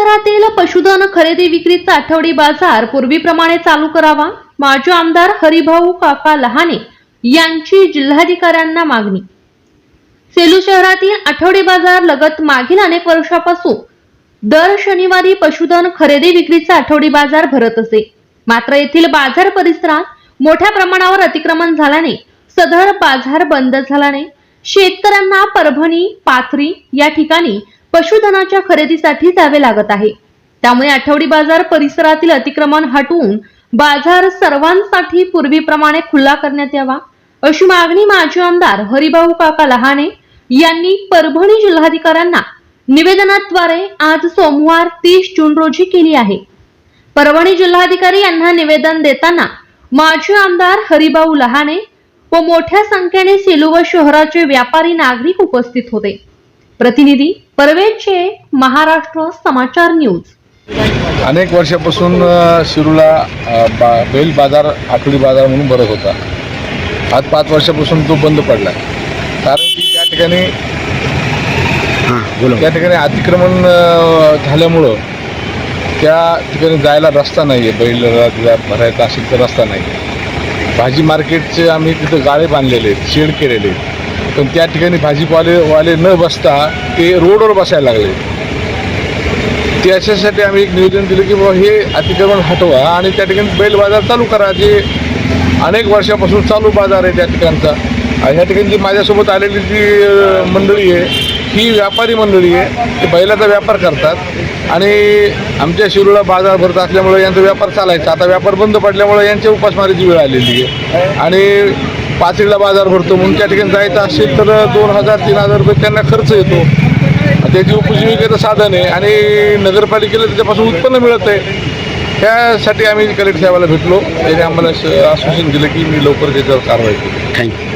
शहरातील पशुधन खरेदी विक्रीचा आठवडी बाजार पूर्वीप्रमाणे चालू करावा? माजी आमदार हरिभाऊ काका लहाने यांची जिल्हाधिकाऱ्यांना मागणी. सेलू शहरातील आठवडी बाजार लगत मागील अनेक वर्षापासून दर शनिवारी पशुधन खरेदी विक्रीचा आठवडी बाजार भरत असे. मात्र येथील बाजार परिसरात मोठ्या प्रमाणावर अतिक्रमण झाल्याने सदर बाजार बंद झाल्याने शेतकऱ्यांना परभणी पाथरी या ठिकाणी पशुधनाच्या खरेदीसाठी जावे लागत आहे. त्यामुळे आठवडी बाजार परिसरातील अतिक्रमण हटवून बाजार सर्वांसाठी पूर्वीप्रमाणे खुला करण्यात यावा अशी मागणी माजी आमदार हरिभाऊ काका लहाने यांनी परभणी जिल्हाधिकाऱ्यांना निवेदनाद्वारे आज सोमवार तीस जून रोजी केली आहे. परभणी जिल्हाधिकारी यांना निवेदन देताना माजी आमदार हरिभाऊ लहाने व मोठ्या संख्येने सेलू व शहराचे व्यापारी नागरिक उपस्थित होते. प्रतिनिधी परवेजचे महाराष्ट्र समाचार न्यूज. अनेक वर्षापासून अ, बा बैल बाजार आठवडी बाजार म्हणून भरत होता. आज पाच वर्षापासून तो बंद पडला कारण की त्या ठिकाणी त्या ठिकाणी अतिक्रमण झाल्यामुळं त्या ठिकाणी जायला रस्ता नाही आहे बैल भरायचा असेल तर रस्ता नाही भाजी मार्केटचे आम्ही तिथं गाळे बांधलेले आहेत शेड केलेले आहेत. पण त्या ठिकाणी भाजीपाले वाले न बसता ते रोडवर बसायला लागले. त्याच्यासाठी आम्ही एक नियोजन दिलं की बाबा हे अतिक्रमण हटवा आणि त्या ठिकाणी बैल बाजार चालू करा. जे अनेक वर्षापासून चालू बाजार आहे त्या ठिकाणचा. आणि ह्या ठिकाणी जी माझ्यासोबत आलेली जी मंडळी आहे ही व्यापारी मंडळी आहे ते बैलाचा व्यापार करतात. आणि आमच्या शिरूला बाजार भरत असल्यामुळे यांचा व्यापार चालायचा. आता व्यापार बंद पडल्यामुळे यांच्या उपासमारीची वेळ आलेली आहे. आणि पाचवीला बाजार भरतो म्हणून त्या ठिकाणी जायचं असेल तर दोन हजार तीन हजार रुपये त्यांना खर्च येतो. त्याची उपजीविकेचं साधन आहे आणि नगरपालिकेला त्याच्यापासून उत्पन्न मिळत आहे. त्यासाठी आम्ही कलेक्टर साहेबाला भेटलो. त्याने आम्हाला आश्वासन दिलं की मी लवकर त्याच्यावर कारवाई केली थँक्यू